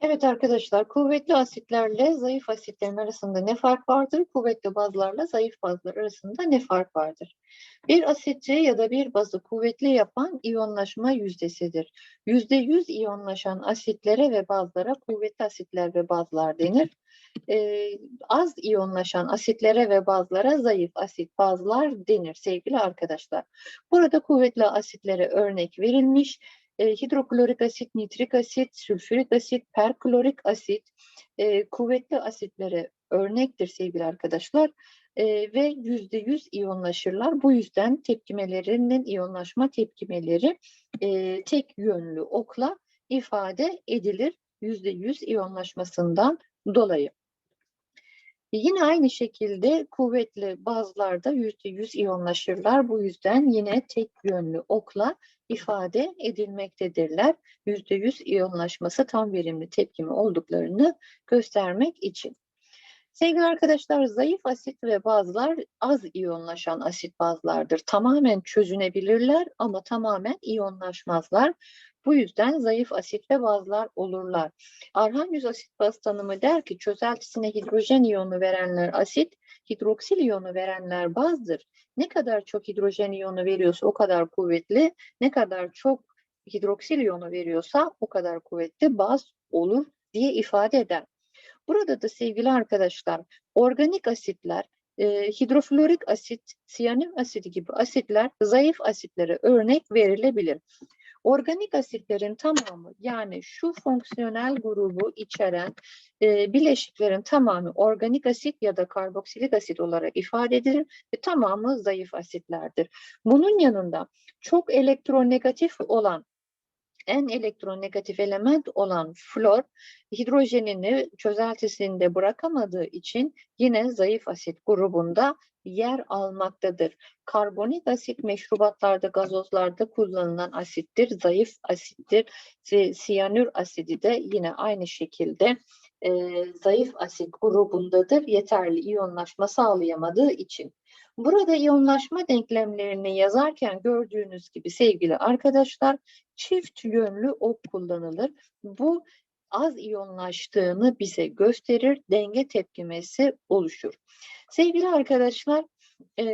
Evet arkadaşlar, kuvvetli asitlerle zayıf asitlerin arasında ne fark vardır? Kuvvetli bazlarla zayıf bazlar arasında ne fark vardır? Bir asiti ya da bir bazı kuvvetli yapan iyonlaşma yüzdesidir. Yüzde yüz iyonlaşan asitlere ve bazlara kuvvetli asitler ve bazlar denir. Ee, az iyonlaşan asitlere ve bazlara zayıf asit bazlar denir sevgili arkadaşlar. Burada kuvvetli asitlere örnek verilmiş e, hidroklorik asit, nitrik asit, sülfürik asit, perklorik asit e, kuvvetli asitlere örnektir sevgili arkadaşlar e, ve yüzde yüz iyonlaşırlar. Bu yüzden tepkimelerinin iyonlaşma tepkimeleri e, tek yönlü okla ifade edilir yüzde yüz iyonlaşmasından dolayı. Yine aynı şekilde kuvvetli yüzde yüz iyonlaşırlar. Bu yüzden yine tek yönlü okla ifade edilmektedirler. Yüzde yüz iyonlaşması tam verimli tepkimi olduklarını göstermek için. Sevgili arkadaşlar zayıf asit ve bazlar az iyonlaşan asit bazlardır. Tamamen çözünebilirler ama tamamen iyonlaşmazlar. Bu yüzden zayıf asit ve bazlar olurlar. Arhanyüz asit baz tanımı der ki çözeltisine hidrojen iyonu verenler asit, hidroksil iyonu verenler bazdır. Ne kadar çok hidrojen iyonu veriyorsa o kadar kuvvetli, ne kadar çok hidroksil iyonu veriyorsa o kadar kuvvetli baz olur diye ifade eder. Burada da sevgili arkadaşlar organik asitler, e, hidroflorik asit, siyanür asidi gibi asitler zayıf asitlere örnek verilebilir. Organik asitlerin tamamı yani şu fonksiyonel grubu içeren e, bileşiklerin tamamı organik asit ya da karboksilik asit olarak ifade edilir ve tamamı zayıf asitlerdir. Bunun yanında çok elektronegatif olan en elektronegatif element olan flor hidrojenini çözeltisinde bırakamadığı için yine zayıf asit grubunda yer almaktadır. Karbonik asit meşrubatlarda, gazozlarda kullanılan asittir, zayıf asittir. Siyanür asidi de yine aynı şekilde e, zayıf asit grubundadır. Yeterli iyonlaşma sağlayamadığı için. Burada iyonlaşma denklemlerini yazarken gördüğünüz gibi sevgili arkadaşlar çift yönlü ok kullanılır. Bu az iyonlaştığını bize gösterir, denge tepkimesi oluşur. Sevgili arkadaşlar, e,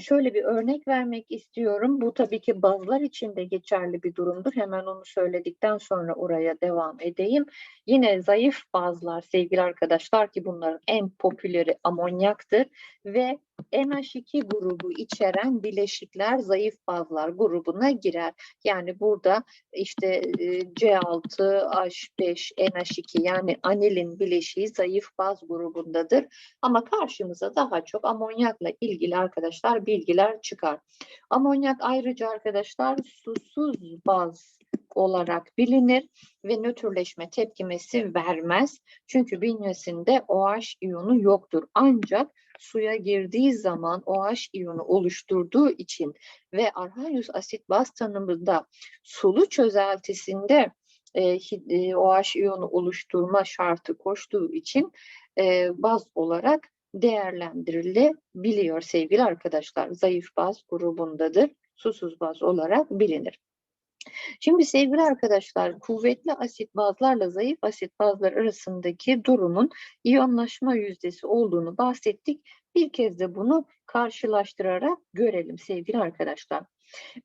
şöyle bir örnek vermek istiyorum. Bu tabii ki bazılar için de geçerli bir durumdur. Hemen onu söyledikten sonra oraya devam edeyim. Yine zayıf bazlar sevgili arkadaşlar ki bunların en popüleri amonyaktır ve NH2 grubu içeren bileşikler zayıf bazlar grubuna girer. Yani burada işte C6, H5, NH2 yani anilin bileşiği zayıf baz grubundadır. Ama karşımıza daha çok amonyakla ilgili arkadaşlar bilgiler çıkar. Amonyak ayrıca arkadaşlar susuz baz olarak bilinir ve nötrleşme tepkimesi vermez. Çünkü bünyesinde OH iyonu yoktur. Ancak suya girdiği zaman OH iyonu oluşturduğu için ve arhanyus asit baz tanımında sulu çözeltisinde e, OH iyonu oluşturma şartı koştuğu için e, baz olarak değerlendirilebiliyor sevgili arkadaşlar. Zayıf baz grubundadır. Susuz baz olarak bilinir. Şimdi sevgili arkadaşlar kuvvetli asit bazlarla zayıf asit bazlar arasındaki durumun iyonlaşma yüzdesi olduğunu bahsettik. Bir kez de bunu karşılaştırarak görelim sevgili arkadaşlar.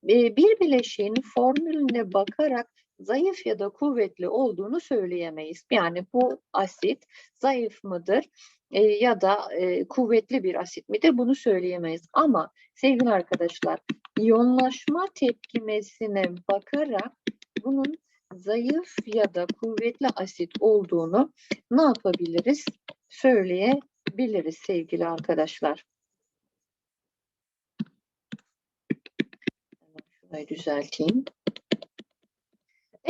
Bir bileşiğin formülüne bakarak zayıf ya da kuvvetli olduğunu söyleyemeyiz. Yani bu asit zayıf mıdır e, ya da e, kuvvetli bir asit midir bunu söyleyemeyiz. Ama sevgili arkadaşlar iyonlaşma tepkimesine bakarak bunun zayıf ya da kuvvetli asit olduğunu ne yapabiliriz? Söyleyebiliriz sevgili arkadaşlar. Şurayı düzelteyim.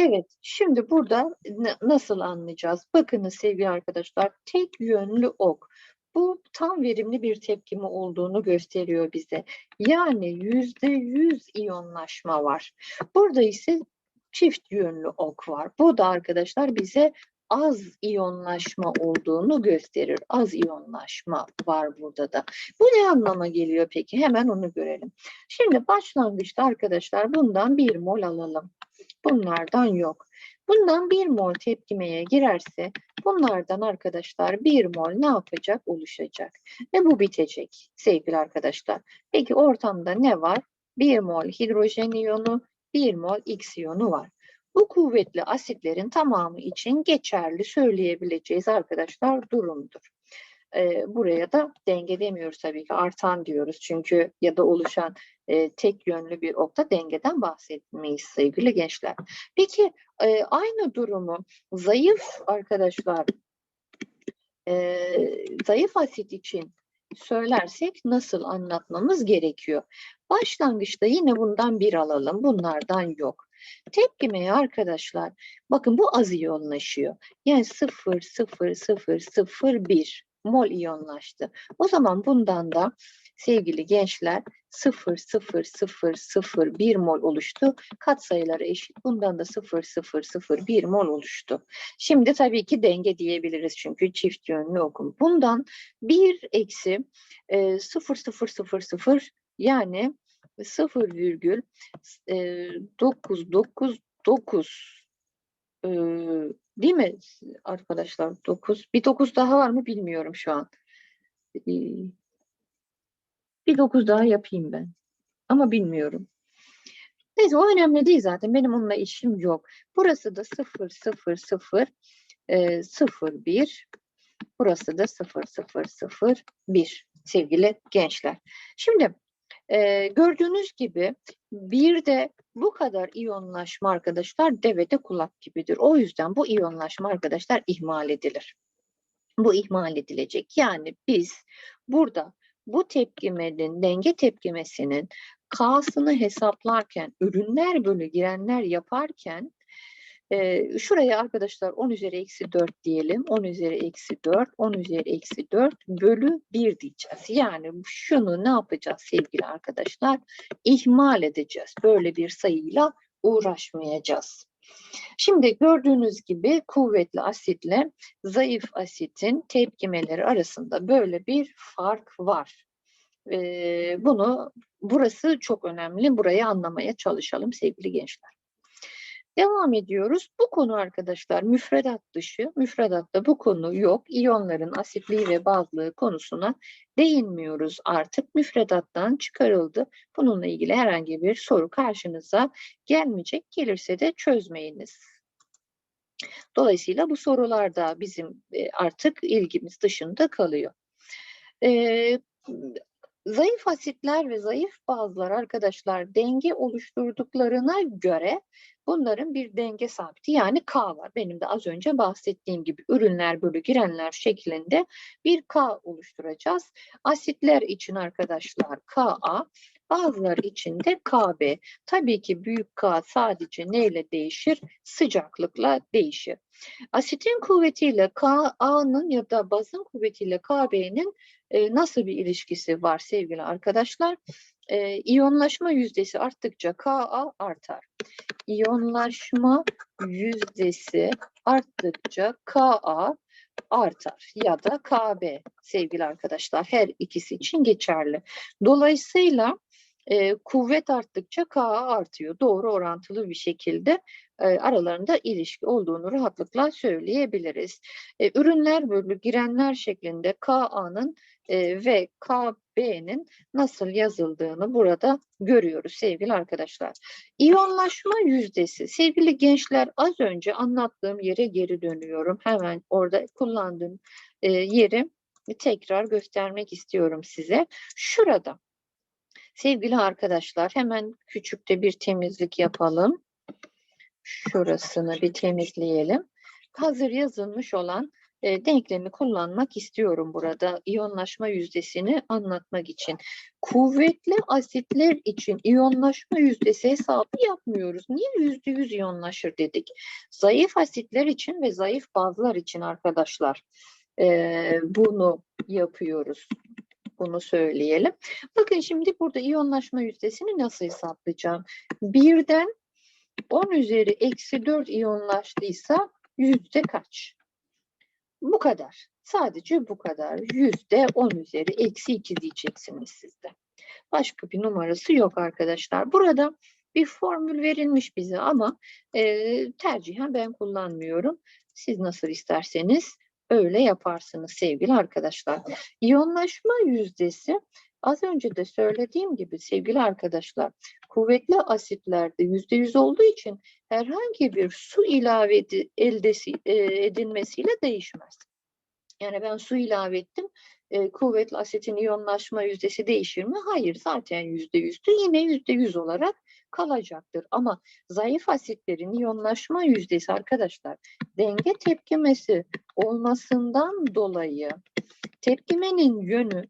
Evet, şimdi burada nasıl anlayacağız? Bakınız sevgili arkadaşlar, tek yönlü ok. Bu tam verimli bir tepkimi olduğunu gösteriyor bize. Yani yüzde yüz iyonlaşma var. Burada ise çift yönlü ok var. Bu da arkadaşlar bize az iyonlaşma olduğunu gösterir. Az iyonlaşma var burada da. Bu ne anlama geliyor peki? Hemen onu görelim. Şimdi başlangıçta arkadaşlar bundan bir mol alalım. Bunlardan yok. Bundan 1 mol tepkimeye girerse bunlardan arkadaşlar 1 mol ne yapacak? Oluşacak. Ve bu bitecek sevgili arkadaşlar. Peki ortamda ne var? 1 mol hidrojen iyonu, 1 mol X iyonu var. Bu kuvvetli asitlerin tamamı için geçerli söyleyebileceğiz arkadaşlar durumdur. Ee, buraya da denge demiyoruz tabii ki artan diyoruz çünkü ya da oluşan e, tek yönlü bir okta dengeden bahsetmeyiz sevgili gençler. Peki e, aynı durumu zayıf arkadaşlar e, zayıf asit için söylersek nasıl anlatmamız gerekiyor? Başlangıçta yine bundan bir alalım. Bunlardan yok. Tepkimeye arkadaşlar bakın bu az iyonlaşıyor. Yani 0 0 0 0 1 mol iyonlaştı. O zaman bundan da sevgili gençler 0 0 0 0 1 mol oluştu. Katsayıları eşit. Bundan da 0 0 0 1 mol oluştu. Şimdi tabii ki denge diyebiliriz çünkü çift yönlü okum. Bundan 1 eksi e, 0 0 0 0 yani 0 virgül e, 9 9 9 e, değil mi arkadaşlar 9 bir 9 daha var mı bilmiyorum şu an. Bir 9 daha yapayım ben. Ama bilmiyorum. Neyse o önemli değil zaten. Benim onunla işim yok. Burası da 0 0 0 e, 0 1 Burası da 0 0 0 1 sevgili gençler. Şimdi e, gördüğünüz gibi bir de bu kadar iyonlaşma arkadaşlar devede kulak gibidir. O yüzden bu iyonlaşma arkadaşlar ihmal edilir. Bu ihmal edilecek. Yani biz burada bu tepkimenin, denge tepkimesinin K'sını hesaplarken, ürünler bölü girenler yaparken e, şuraya arkadaşlar 10 üzeri eksi 4 diyelim. 10 üzeri eksi 4, 10 üzeri eksi 4 bölü 1 diyeceğiz. Yani şunu ne yapacağız sevgili arkadaşlar? İhmal edeceğiz. Böyle bir sayıyla uğraşmayacağız. Şimdi gördüğünüz gibi kuvvetli asitle zayıf asitin tepkimeleri arasında böyle bir fark var. Ee, bunu burası çok önemli. Burayı anlamaya çalışalım sevgili gençler. Devam ediyoruz. Bu konu arkadaşlar müfredat dışı. Müfredatta bu konu yok. İyonların asitliği ve bazlığı konusuna değinmiyoruz artık. Müfredattan çıkarıldı. Bununla ilgili herhangi bir soru karşınıza gelmeyecek. Gelirse de çözmeyiniz. Dolayısıyla bu sorular da bizim e, artık ilgimiz dışında kalıyor. Ee, zayıf asitler ve zayıf bazılar arkadaşlar denge oluşturduklarına göre Bunların bir denge sabiti yani K var. Benim de az önce bahsettiğim gibi ürünler bölü girenler şeklinde bir K oluşturacağız. Asitler için arkadaşlar Ka, bazılar için de Kb. Tabii ki büyük K sadece neyle değişir? Sıcaklıkla değişir. Asitin kuvvetiyle Ka'nın ya da bazın kuvvetiyle Kb'nin e, nasıl bir ilişkisi var sevgili arkadaşlar? e, iyonlaşma yüzdesi arttıkça Ka artar. İyonlaşma yüzdesi arttıkça Ka artar ya da Kb sevgili arkadaşlar her ikisi için geçerli. Dolayısıyla e, kuvvet arttıkça Ka artıyor. Doğru orantılı bir şekilde e, aralarında ilişki olduğunu rahatlıkla söyleyebiliriz. E, ürünler bölü girenler şeklinde Ka'nın ve KB'nin nasıl yazıldığını burada görüyoruz sevgili arkadaşlar. İyonlaşma yüzdesi sevgili gençler az önce anlattığım yere geri dönüyorum. Hemen orada kullandığım e, yeri tekrar göstermek istiyorum size. Şurada sevgili arkadaşlar hemen küçükte bir temizlik yapalım. Şurasını bir temizleyelim. Hazır yazılmış olan e, denklemi kullanmak istiyorum burada iyonlaşma yüzdesini anlatmak için. Kuvvetli asitler için iyonlaşma yüzdesi hesabı yapmıyoruz. Niye yüzde yüz iyonlaşır dedik? Zayıf asitler için ve zayıf bazlar için arkadaşlar e, bunu yapıyoruz. Bunu söyleyelim. Bakın şimdi burada iyonlaşma yüzdesini nasıl hesaplayacağım? Birden 10 üzeri eksi 4 iyonlaştıysa yüzde kaç? Bu kadar. Sadece bu kadar. Yüzde 10 üzeri eksi 2 diyeceksiniz sizde. Başka bir numarası yok arkadaşlar. Burada bir formül verilmiş bize ama e, tercihen ben kullanmıyorum. Siz nasıl isterseniz öyle yaparsınız sevgili arkadaşlar. İyonlaşma yüzdesi az önce de söylediğim gibi sevgili arkadaşlar kuvvetli asitlerde yüzde yüz olduğu için herhangi bir su ilave eldesi, e, edilmesiyle değişmez. Yani ben su ilave ettim. E, kuvvetli asitin iyonlaşma yüzdesi değişir mi? Hayır. Zaten yüzde yüzdü. Yine yüzde yüz olarak kalacaktır. Ama zayıf asitlerin iyonlaşma yüzdesi arkadaşlar denge tepkimesi olmasından dolayı tepkimenin yönü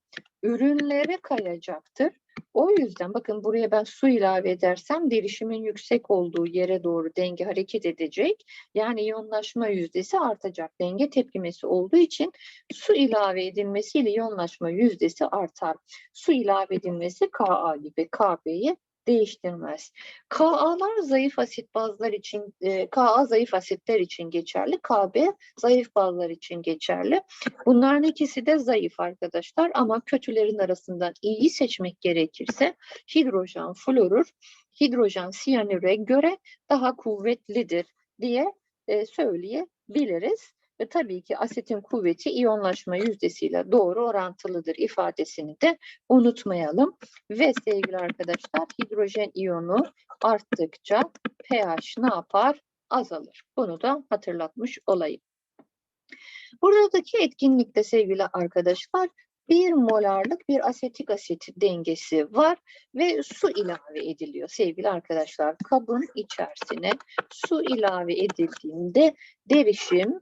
ürünlere kayacaktır. O yüzden bakın buraya ben su ilave edersem derişimin yüksek olduğu yere doğru denge hareket edecek. Yani iyonlaşma yüzdesi artacak. Denge tepkimesi olduğu için su ilave edilmesiyle iyonlaşma yüzdesi artar. Su ilave edilmesi Ka gibi KB'yi değiştirmez. Ka'lar zayıf asit bazlar için, e, Ka zayıf asitler için geçerli, KB zayıf bazlar için geçerli. Bunların ikisi de zayıf arkadaşlar ama kötülerin arasından iyi seçmek gerekirse hidrojen florür, hidrojen siyanüre göre daha kuvvetlidir diye e, söyleyebiliriz. Ve tabii ki asitin kuvveti iyonlaşma yüzdesiyle doğru orantılıdır ifadesini de unutmayalım. Ve sevgili arkadaşlar hidrojen iyonu arttıkça pH ne yapar? Azalır. Bunu da hatırlatmış olayım. Buradaki etkinlikte sevgili arkadaşlar bir molarlık bir asetik asit dengesi var ve su ilave ediliyor sevgili arkadaşlar. Kabın içerisine su ilave edildiğinde derişim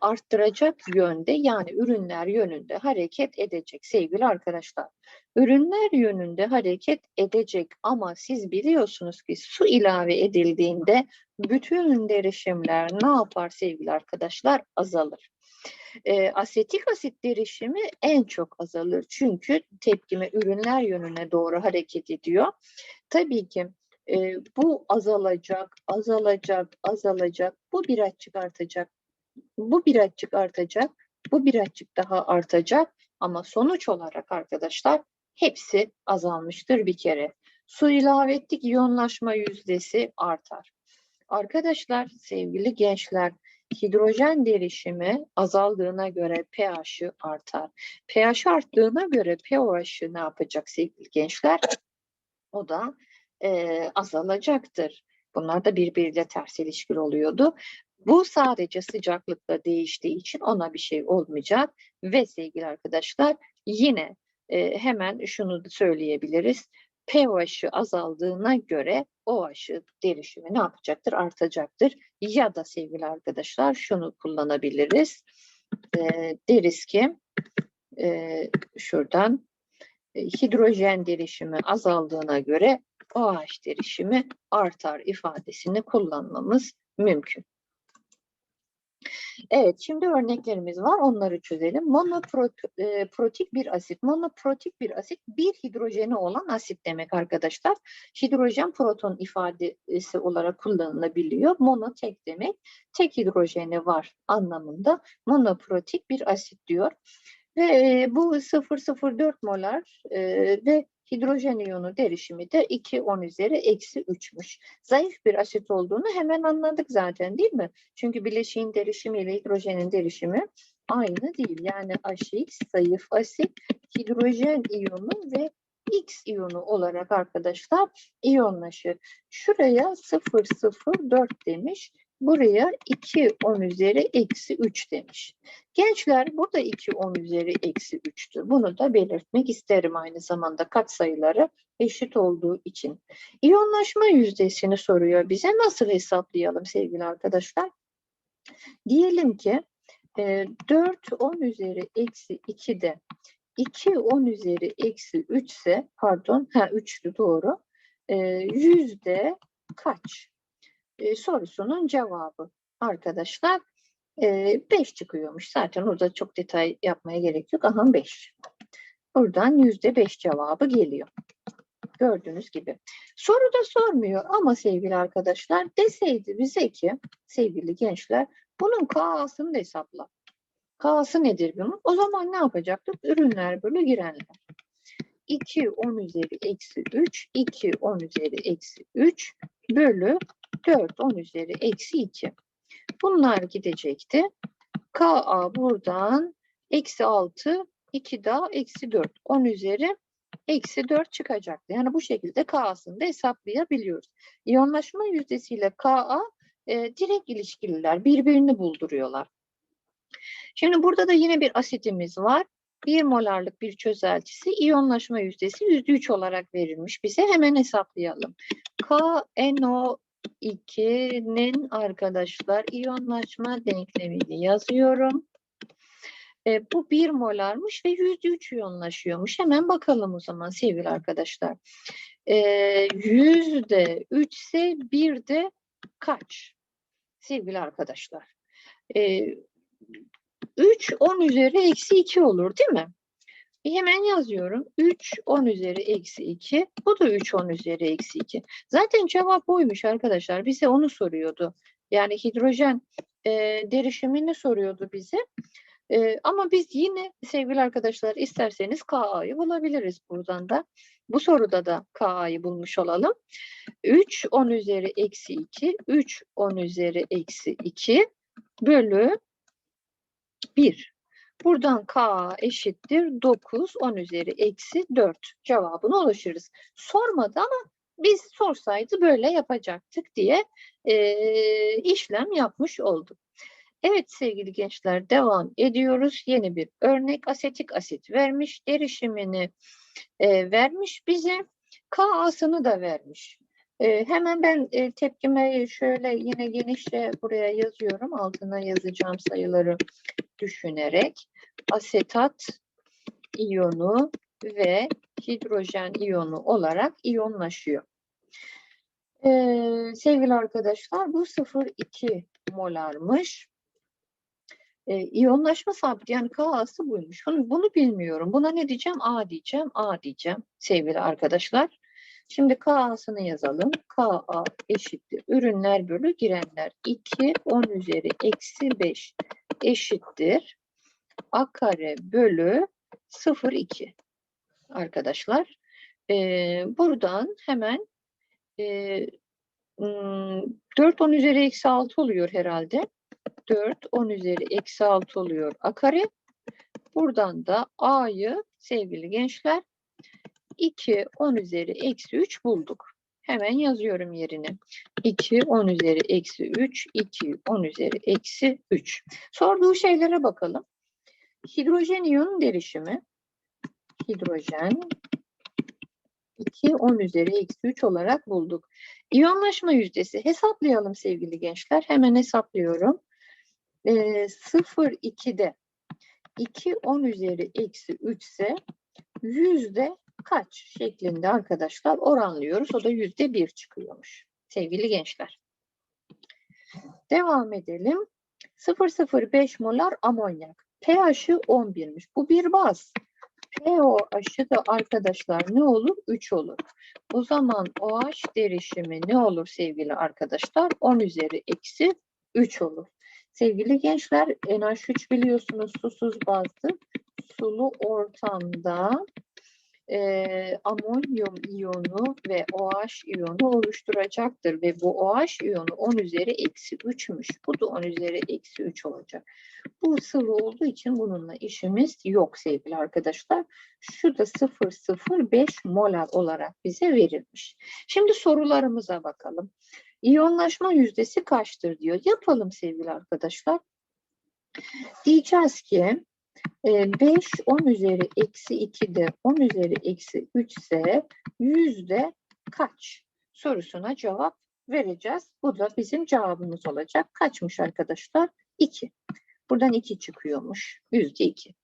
arttıracak yönde yani ürünler yönünde hareket edecek sevgili arkadaşlar. Ürünler yönünde hareket edecek ama siz biliyorsunuz ki su ilave edildiğinde bütün derişimler ne yapar sevgili arkadaşlar? Azalır. E, asetik asit derişimi en çok azalır çünkü tepkime ürünler yönüne doğru hareket ediyor. Tabii ki e, bu azalacak, azalacak, azalacak, bu birazcık artacak, bu birazcık artacak, bu birazcık daha artacak ama sonuç olarak arkadaşlar hepsi azalmıştır bir kere. Su ilave ettik, iyonlaşma yüzdesi artar. Arkadaşlar, sevgili gençler, hidrojen derişimi azaldığına göre pH'ı artar. pH arttığına göre pOH'ı ne yapacak sevgili gençler? O da e, azalacaktır. Bunlar da birbiriyle ters ilişkili oluyordu. Bu sadece sıcaklıkla değiştiği için ona bir şey olmayacak. Ve sevgili arkadaşlar yine e, hemen şunu da söyleyebiliriz. pH'ı azaldığına göre OH'ı derişimi ne yapacaktır? Artacaktır. Ya da sevgili arkadaşlar şunu kullanabiliriz. E, deriz ki e, şuradan hidrojen derişimi azaldığına göre OH derişimi artar ifadesini kullanmamız mümkün. Evet, şimdi örneklerimiz var. Onları çözelim. Monoprotik bir asit. Monoprotik bir asit bir hidrojeni olan asit demek arkadaşlar. Hidrojen proton ifadesi olarak kullanılabiliyor. Mono tek demek. Tek hidrojeni var anlamında. Monoprotik bir asit diyor. Ve bu 0,04 molar ve hidrojen iyonu derişimi de 2 10 üzeri eksi 3'müş. Zayıf bir asit olduğunu hemen anladık zaten değil mi? Çünkü bileşiğin derişimi ile hidrojenin derişimi aynı değil. Yani H2 zayıf asit, hidrojen iyonu ve X iyonu olarak arkadaşlar iyonlaşır. Şuraya 0,04 demiş. Buraya 2 10 üzeri eksi 3 demiş. Gençler burada 2 10 üzeri eksi 3'tür. Bunu da belirtmek isterim aynı zamanda katsayıları eşit olduğu için. İyonlaşma yüzdesini soruyor bize. Nasıl hesaplayalım sevgili arkadaşlar? Diyelim ki 4 10 üzeri eksi 2'de 2 10 üzeri eksi 3 ise pardon ha 3'tü doğru. Yüzde kaç? E, sorusunun cevabı arkadaşlar 5 e, çıkıyormuş. Zaten orada çok detay yapmaya gerek yok. Aha 5. Buradan yüzde beş cevabı geliyor. Gördüğünüz gibi. Soru da sormuyor ama sevgili arkadaşlar deseydi bize ki sevgili gençler bunun K'sını da hesapla. K'sı nedir bunun? O zaman ne yapacaktık? Ürünler bölü girenler. 2 10 üzeri eksi 3, 2 10 üzeri eksi 3 bölü 4 10 üzeri eksi 2. Bunlar gidecekti. Ka buradan eksi 6, 2 daha eksi 4. 10 üzeri eksi 4 çıkacaktı. Yani bu şekilde K'sını da hesaplayabiliyoruz. İyonlaşma yüzdesiyle Ka e, direkt ilişkililer. Birbirini bulduruyorlar. Şimdi burada da yine bir asitimiz var. 1 molarlık bir çözeltisi iyonlaşma yüzdesi %3 olarak verilmiş bize. Hemen hesaplayalım. KNO2'nin arkadaşlar iyonlaşma denklemini yazıyorum. E, bu 1 molarmış ve %3 iyonlaşıyormuş. Hemen bakalım o zaman sevgili arkadaşlar. E, %3 ise 1 de kaç? Sevgili arkadaşlar. E, 3 10 üzeri eksi 2 olur değil mi? E hemen yazıyorum. 3 10 üzeri eksi 2. Bu da 3 10 üzeri eksi 2. Zaten cevap buymuş arkadaşlar. Bize onu soruyordu. Yani hidrojen e, derişimini soruyordu bize. E, ama biz yine sevgili arkadaşlar isterseniz Ka'yı bulabiliriz buradan da. Bu soruda da Ka'yı bulmuş olalım. 3 10 üzeri eksi 2. 3 10 üzeri eksi 2 bölü 1. Buradan K eşittir 9, 10 üzeri eksi 4 cevabını ulaşırız. Sormadı ama biz sorsaydı böyle yapacaktık diye e, işlem yapmış olduk. Evet sevgili gençler devam ediyoruz. Yeni bir örnek asetik asit vermiş. Derişimini e, vermiş bize. K'sını da vermiş. E, hemen ben e, tepkime şöyle yine genişle buraya yazıyorum. Altına yazacağım sayıları düşünerek asetat iyonu ve hidrojen iyonu olarak iyonlaşıyor. Ee, sevgili arkadaşlar bu 0,2 molarmış. Ee, iyonlaşma sabiti yani K'sı buymuş. Bunu, bunu bilmiyorum. Buna ne diyeceğim? A diyeceğim. A diyeceğim sevgili arkadaşlar. Şimdi K'sını yazalım. Ka eşittir. Ürünler bölü girenler. 2, 10 üzeri eksi 5 eşittir. A kare bölü 0,2 arkadaşlar. Ee, buradan hemen e, 4 10 üzeri eksi 6 oluyor herhalde. 4 10 üzeri eksi 6 oluyor A kare. Buradan da A'yı sevgili gençler 2 10 üzeri eksi 3 bulduk. Hemen yazıyorum yerine. 2 10 üzeri eksi 3, 2 10 üzeri eksi 3. Sorduğu şeylere bakalım. Hidrojen iyonun derişimi. Hidrojen 2 10 üzeri eksi 3 olarak bulduk. İyonlaşma yüzdesi hesaplayalım sevgili gençler. Hemen hesaplıyorum. E, 0,2'de 2 10 üzeri eksi 3 ise yüzde kaç şeklinde arkadaşlar oranlıyoruz. O da yüzde bir çıkıyormuş sevgili gençler. Devam edelim. 0,05 molar amonyak. pH'i 11'miş. Bu bir baz. pOH'ı da arkadaşlar ne olur? 3 olur. O zaman OH derişimi ne olur sevgili arkadaşlar? 10 üzeri eksi 3 olur. Sevgili gençler NH3 biliyorsunuz susuz bazdı. Sulu ortamda e, amonyum iyonu ve OH iyonu oluşturacaktır. Ve bu OH iyonu 10 üzeri eksi 3'müş. Bu da 10 üzeri eksi 3 olacak. Bu sıvı olduğu için bununla işimiz yok sevgili arkadaşlar. Şu da 0,05 molar olarak bize verilmiş. Şimdi sorularımıza bakalım. İyonlaşma yüzdesi kaçtır diyor. Yapalım sevgili arkadaşlar. Diyeceğiz ki 5 10 üzeri eksi 2 de 10 üzeri eksi 3 ise yüzde kaç sorusuna cevap vereceğiz. Bu da bizim cevabımız olacak. Kaçmış arkadaşlar? 2. Buradan 2 çıkıyormuş. Yüzde 2.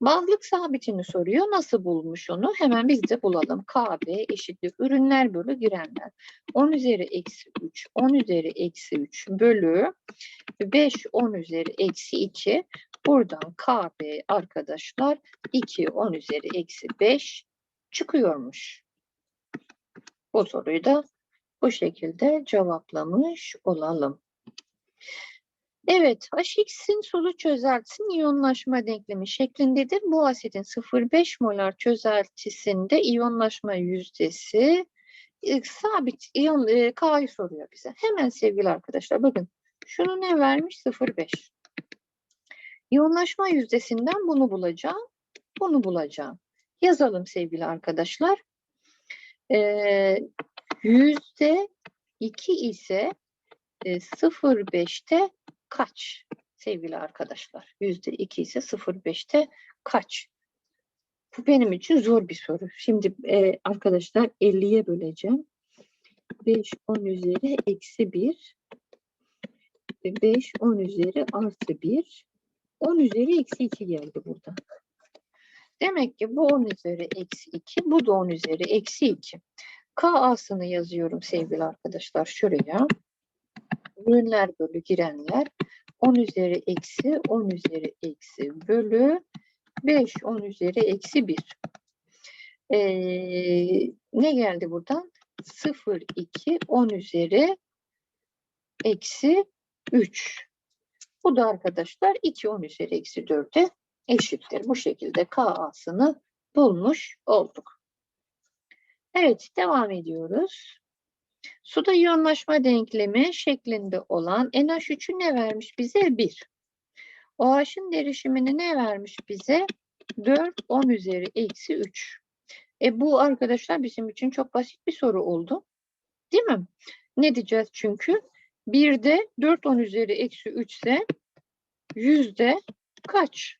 Bazlık sabitini soruyor. Nasıl bulmuş onu? Hemen biz de bulalım. KB eşittir. Ürünler bölü girenler. 10 üzeri eksi 3. 10 üzeri eksi 3 bölü 5 10 üzeri eksi 2. Buradan KB arkadaşlar 2 10 üzeri eksi 5 çıkıyormuş. Bu soruyu da bu şekilde cevaplamış olalım. Evet, HX'in sulu çözeltisinin iyonlaşma denklemi şeklindedir. Bu asitin 0,5 molar çözeltisinde iyonlaşma yüzdesi e, sabit iyon e, K'yı soruyor bize. Hemen sevgili arkadaşlar bakın şunu ne vermiş? 0,5. İyonlaşma yüzdesinden bunu bulacağım. Bunu bulacağım. Yazalım sevgili arkadaşlar. Yüzde 2 ise e, 0,5'te kaç sevgili arkadaşlar? Yüzde 2 ise 0,5'te kaç? Bu benim için zor bir soru. Şimdi e, arkadaşlar 50'ye böleceğim. 5, 10 üzeri eksi 1. 5, 10 üzeri artı 1. 10 üzeri eksi 2 geldi burada. Demek ki bu 10 üzeri eksi 2, bu da 10 üzeri eksi 2. KA'sını yazıyorum sevgili arkadaşlar şuraya. Ürünler bölü girenler 10 üzeri eksi 10 üzeri eksi bölü 5 10 üzeri eksi 1. Ee, ne geldi buradan? 0 2 10 üzeri eksi 3. Bu da arkadaşlar 2 10 üzeri eksi 4'e eşittir. Bu şekilde KA'sını bulmuş olduk. Evet devam ediyoruz. Suda iyonlaşma denklemi şeklinde olan NH3'ü ne vermiş bize? 1. OH'ın derişimini ne vermiş bize? 4, 10 üzeri eksi 3. E bu arkadaşlar bizim için çok basit bir soru oldu. Değil mi? Ne diyeceğiz çünkü? 1'de 4, 10 üzeri eksi 3 ise yüzde kaç?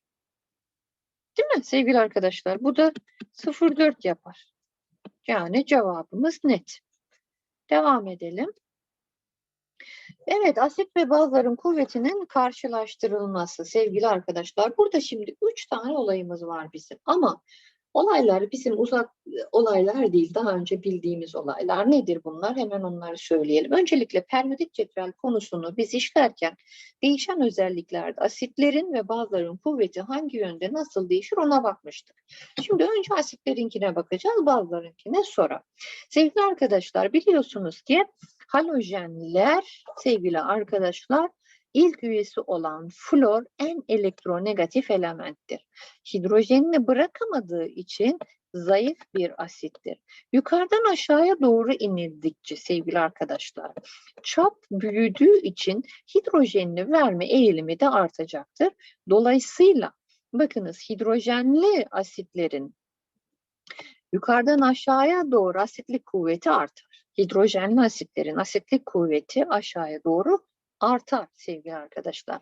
Değil mi sevgili arkadaşlar? Bu da 0,4 yapar. Yani cevabımız net. Devam edelim. Evet, asit ve bazların kuvvetinin karşılaştırılması sevgili arkadaşlar. Burada şimdi üç tane olayımız var bizim ama olaylar bizim uzak olaylar değil, daha önce bildiğimiz olaylar. Nedir bunlar? Hemen onları söyleyelim. Öncelikle periyodik cetvel konusunu biz işlerken değişen özelliklerde asitlerin ve bazların kuvveti hangi yönde nasıl değişir ona bakmıştık. Şimdi önce asitlerinkine bakacağız, bazlarınkine sonra. Sevgili arkadaşlar biliyorsunuz ki halojenler sevgili arkadaşlar ilk üyesi olan flor en elektronegatif elementtir. Hidrojenini bırakamadığı için zayıf bir asittir. Yukarıdan aşağıya doğru inildikçe sevgili arkadaşlar çap büyüdüğü için hidrojenini verme eğilimi de artacaktır. Dolayısıyla bakınız hidrojenli asitlerin yukarıdan aşağıya doğru asitlik kuvveti artar. Hidrojenli asitlerin asitlik kuvveti aşağıya doğru artar sevgili arkadaşlar.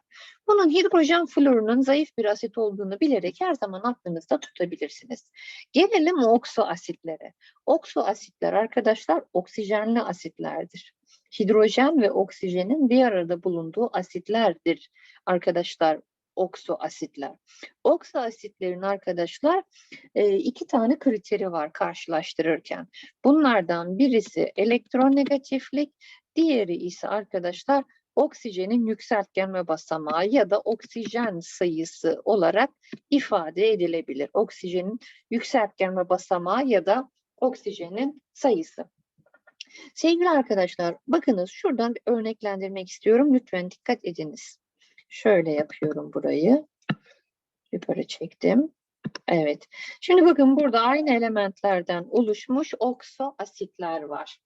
Bunun hidrojen florunun zayıf bir asit olduğunu bilerek her zaman aklınızda tutabilirsiniz. Gelelim okso asitlere. Okso asitler arkadaşlar oksijenli asitlerdir. Hidrojen ve oksijenin bir arada bulunduğu asitlerdir arkadaşlar okso asitler. Okso asitlerin arkadaşlar iki tane kriteri var karşılaştırırken. Bunlardan birisi elektronegatiflik, diğeri ise arkadaşlar oksijenin yükseltgenme basamağı ya da oksijen sayısı olarak ifade edilebilir. Oksijenin yükseltgenme basamağı ya da oksijenin sayısı. Sevgili arkadaşlar bakınız şuradan bir örneklendirmek istiyorum. Lütfen dikkat ediniz. Şöyle yapıyorum burayı. Yukarı çektim. Evet. Şimdi bakın burada aynı elementlerden oluşmuş okso asitler var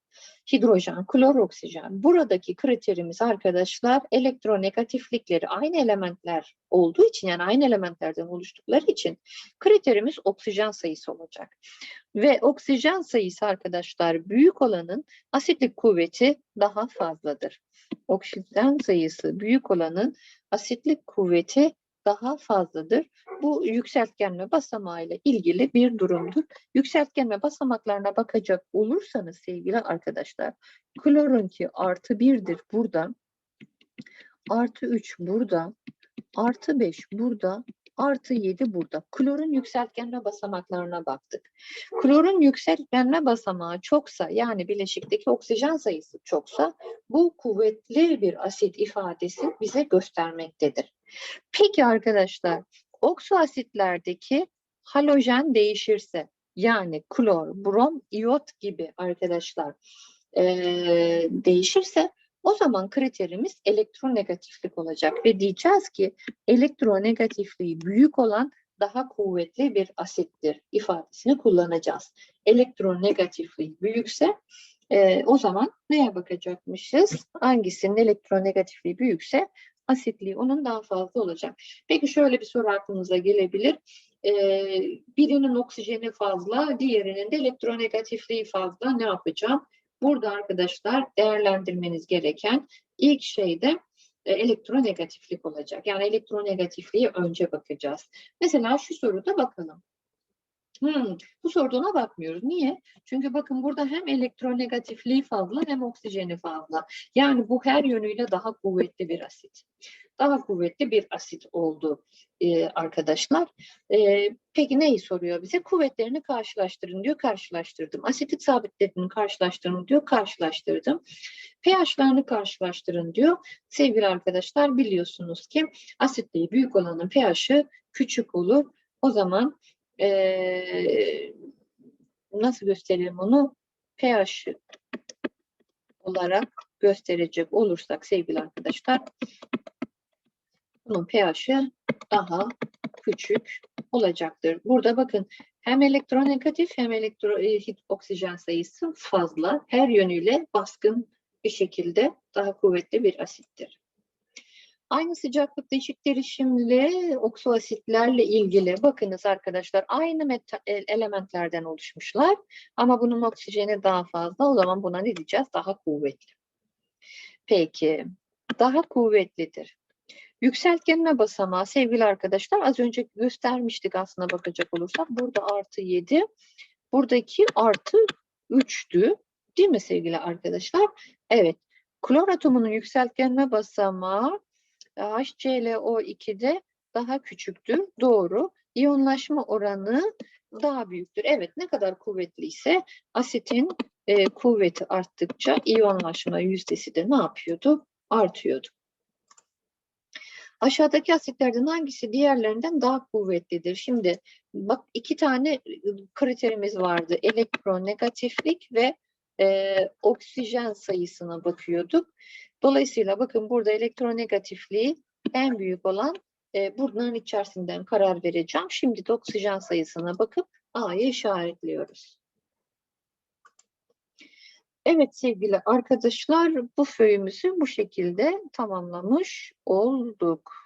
hidrojen, klor, oksijen. Buradaki kriterimiz arkadaşlar elektronegatiflikleri aynı elementler olduğu için yani aynı elementlerden oluştukları için kriterimiz oksijen sayısı olacak. Ve oksijen sayısı arkadaşlar büyük olanın asitlik kuvveti daha fazladır. Oksijen sayısı büyük olanın asitlik kuvveti daha fazladır. Bu yükseltgenme basamağıyla ilgili bir durumdur. Yükseltgenme basamaklarına bakacak olursanız sevgili arkadaşlar, klorunki artı birdir burada, artı üç burada, artı beş burada, artı 7 burada. Klorun yükseltgenme basamaklarına baktık. Klorun yükseltgenme basamağı çoksa yani bileşikteki oksijen sayısı çoksa bu kuvvetli bir asit ifadesi bize göstermektedir. Peki arkadaşlar okso asitlerdeki halojen değişirse yani klor, brom, iot gibi arkadaşlar e, değişirse O zaman kriterimiz elektronegatiflik olacak ve diyeceğiz ki elektronegatifliği büyük olan daha kuvvetli bir asittir ifadesini kullanacağız. Elektronegatifliği büyükse e, o zaman neye bakacakmışız? Hangisinin elektronegatifliği büyükse asitliği onun daha fazla olacak. Peki şöyle bir soru aklınıza gelebilir. Ee, birinin oksijeni fazla, diğerinin de elektronegatifliği fazla. Ne yapacağım? Burada arkadaşlar değerlendirmeniz gereken ilk şey de e, elektronegatiflik olacak. Yani elektronegatifliğe önce bakacağız. Mesela şu soruda bakalım. Hmm, bu sorduğuna bakmıyoruz. Niye? Çünkü bakın burada hem elektronegatifliği fazla hem oksijeni fazla. Yani bu her yönüyle daha kuvvetli bir asit. Daha kuvvetli bir asit oldu e, arkadaşlar. E, peki neyi soruyor bize? Kuvvetlerini karşılaştırın diyor. Karşılaştırdım. Asitik sabitlerini karşılaştırın diyor. Karşılaştırdım. pH'larını karşılaştırın diyor. Sevgili arkadaşlar biliyorsunuz ki asitliği büyük olanın pH'i küçük olur. O zaman ee, nasıl gösterelim onu? pH olarak gösterecek olursak sevgili arkadaşlar bunun pH'i daha küçük olacaktır. Burada bakın hem elektronegatif hem elektro e, oksijen sayısı fazla. Her yönüyle baskın bir şekilde daha kuvvetli bir asittir. Aynı sıcaklıkta eşik derişimli oksoasitlerle ilgili bakınız arkadaşlar aynı elementlerden oluşmuşlar ama bunun oksijeni daha fazla o zaman buna ne diyeceğiz? Daha kuvvetli. Peki daha kuvvetlidir. Yükseltgenme basamağı sevgili arkadaşlar az önce göstermiştik aslında bakacak olursak burada artı 7 buradaki artı 3'tü değil mi sevgili arkadaşlar? Evet klor atomunun yükseltgenme basamağı HClO2'de daha küçüktür. Doğru. İyonlaşma oranı daha büyüktür. Evet ne kadar kuvvetliyse asitin e, kuvveti arttıkça iyonlaşma yüzdesi de ne yapıyordu? Artıyordu. Aşağıdaki asitlerden hangisi diğerlerinden daha kuvvetlidir? Şimdi bak iki tane kriterimiz vardı. Elektronegatiflik ve e, oksijen sayısına bakıyorduk. Dolayısıyla bakın burada elektronegatifliği en büyük olan e, bunların içerisinden karar vereceğim. Şimdi de oksijen sayısına bakıp A'yı işaretliyoruz. Evet sevgili arkadaşlar bu föyümüzü bu şekilde tamamlamış olduk.